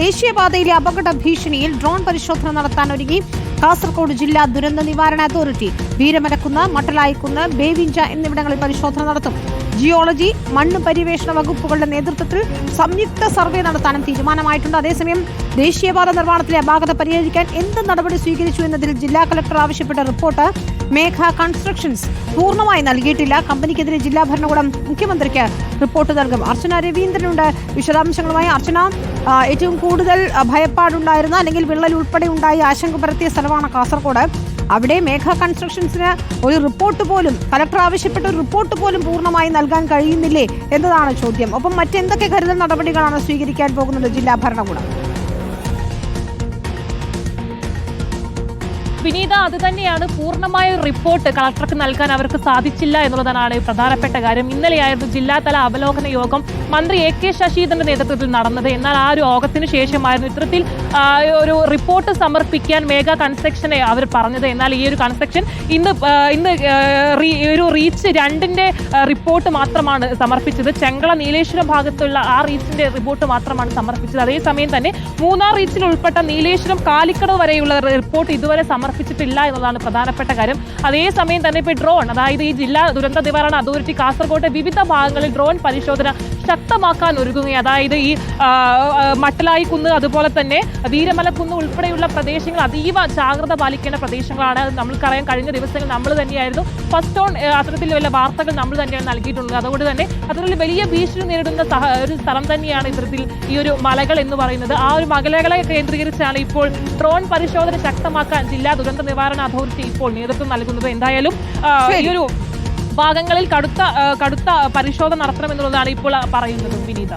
ദേശീയപാതയിലെ അപകട ഭീഷണിയിൽ ഡ്രോൺ പരിശോധന നടത്താൻ ഒരുങ്ങി. കാസർഗോഡ് ജില്ലാ ദുരന്ത നിവാരണ അതോറിറ്റി വീരമരക്കുന്ന് മട്ടലായിക്കുന്ന് ബേവിഞ്ച എന്നിവിടങ്ങളിൽ പരിശോധന നടത്തും. ജിയോളജി മണ്ണ് പര്യവേഷണ വകുപ്പുകളുടെ നേതൃത്വത്തിൽ സംയുക്ത സർവേ നടത്താനും തീരുമാനമായിട്ടുണ്ട്. അതേസമയം ദേശീയപാത നിർമ്മാണത്തിലെ അപാകത പരിഹരിക്കാൻ എന്ത് നടപടി സ്വീകരിച്ചു എന്നതിൽ ജില്ലാ കളക്ടർ ആവശ്യപ്പെട്ട റിപ്പോർട്ട് മേഘ കൺസ്ട്രക്ഷൻസ് പൂർണമായി നൽകിയിട്ടില്ല. കമ്പനിക്കെതിരെ ജില്ലാ ഭരണകൂടം മുഖ്യമന്ത്രിക്ക് റിപ്പോർട്ട് നൽകും. അർച്ചന രവീന്ദ്രനുണ്ട്. വിശദാംശങ്ങളുമായി അർച്ചന. ഏറ്റവും കൂടുതൽ ഭയപ്പാടുണ്ടായിരുന്ന അല്ലെങ്കിൽ വിള്ളൽ ഉൾപ്പെടെ ഉണ്ടായി ആശങ്ക പരത്തിയ സ്ഥലമാണ് കാസർഗോഡ്. അവിടെ മേഘ കൺസ്ട്രക്ഷൻസിന് ഒരു റിപ്പോർട്ട് പോലും കലക്ടർ ആവശ്യപ്പെട്ട ഒരു റിപ്പോർട്ട് പോലും പൂർണമായി നൽകാൻ കഴിയുന്നില്ലേ എന്നതാണ് ചോദ്യം. ഒപ്പം മറ്റെന്തൊക്കെ കരുതൽ നടപടികളാണ് സ്വീകരിക്കാൻ പോകുന്നത് ജില്ലാ ഭരണകൂടം? വിനീത അത് തന്നെയാണ്. പൂർണമായ റിപ്പോർട്ട് കളക്ടർക്ക് നൽകാൻ അവർക്ക് സാധിച്ചില്ല എന്നുള്ളതാണ് പ്രധാനപ്പെട്ട കാര്യം. ഇന്നലെയായിരുന്നു ജില്ലാതല അവലോകന യോഗം മന്ത്രി എ കെ ശശീന്ദ്രന്റെ നേതൃത്വത്തിൽ നടന്നത്. എന്നാൽ ആ ഒരു യോഗത്തിന് ശേഷമായിരുന്നു ഇത്തരത്തിൽ ഒരു റിപ്പോർട്ട് സമർപ്പിക്കാൻ മേഘ കൺസ്ട്രക്ഷനെ അവർ പറഞ്ഞത്. എന്നാൽ ഈ ഒരു കൺസ്ട്രക്ഷൻ ഇന്ന് ഇന്ന് ഒരു റീച്ച് രണ്ടിന്റെ റിപ്പോർട്ട് മാത്രമാണ് സമർപ്പിച്ചത്. ചെങ്കള നീലേശ്വരം ഭാഗത്തുള്ള ആ റീച്ചിന്റെ റിപ്പോർട്ട് മാത്രമാണ് സമർപ്പിച്ചത്. അതേസമയം തന്നെ മൂന്നാർ റീച്ചിൽ ഉൾപ്പെട്ട നീലേശ്വരം കാലിക്കടവ് വരെയുള്ള റിപ്പോർട്ട് ഇതുവരെ സമർപ്പിച്ചിട്ടില്ല എന്നതാണ് പ്രധാനപ്പെട്ട കാര്യം. അതേസമയം തന്നെ ഇപ്പോൾ ഡ്രോൺ അതായത് ഈ ജില്ലാ ദുരന്ത നിവാരണ അതോറിറ്റി കാസർഗോഡ് വിവിധ ഭാഗങ്ങളിൽ ഡ്രോൺ പരിശോധന ശക്തമാക്കാൻ ഒരുങ്ങുകയും അതായത് ഈ മട്ടലായി കുന്ന് അതുപോലെ തന്നെ വീരമല കുന്ന് ഉൾപ്പെടെയുള്ള പ്രദേശങ്ങൾ അതീവ ജാഗ്രത പാലിക്കേണ്ട പ്രദേശങ്ങളാണ്. നമ്മൾക്കറിയാം കഴിഞ്ഞ ദിവസങ്ങൾ നമ്മൾ തന്നെയായിരുന്നു. ഫസ്റ്റ് ഓൺ അത്തരത്തിൽ വല്ല വാർത്തകൾ നമ്മൾ തന്നെയാണ് നൽകിയിട്ടുള്ളത്. അതുകൊണ്ട് തന്നെ അത്തരത്തിൽ വലിയ ഭീഷണി നേരിടുന്ന ഒരു സ്ഥലം തന്നെയാണ് ഇത്തരത്തിൽ ഈ ഒരു മലകൾ എന്ന് പറയുന്നത്. ആ ഒരു മലകളെ കേന്ദ്രീകരിച്ചാണ് ഇപ്പോൾ ഡ്രോൺ പരിശോധന ശക്തമാക്കാൻ ജില്ലാ ദുരന്ത നിവാരണ അതോറിറ്റി ഇപ്പോൾ നേതൃത്വം നൽകുന്നത് എന്തായാലും ഈ ഒരു ഭാഗങ്ങളിൽ കടുത്ത കടുത്ത പരിശോധന നടത്തണമെന്നുള്ളതാണ് ഇപ്പോൾ പറയുന്നത് വിനീത.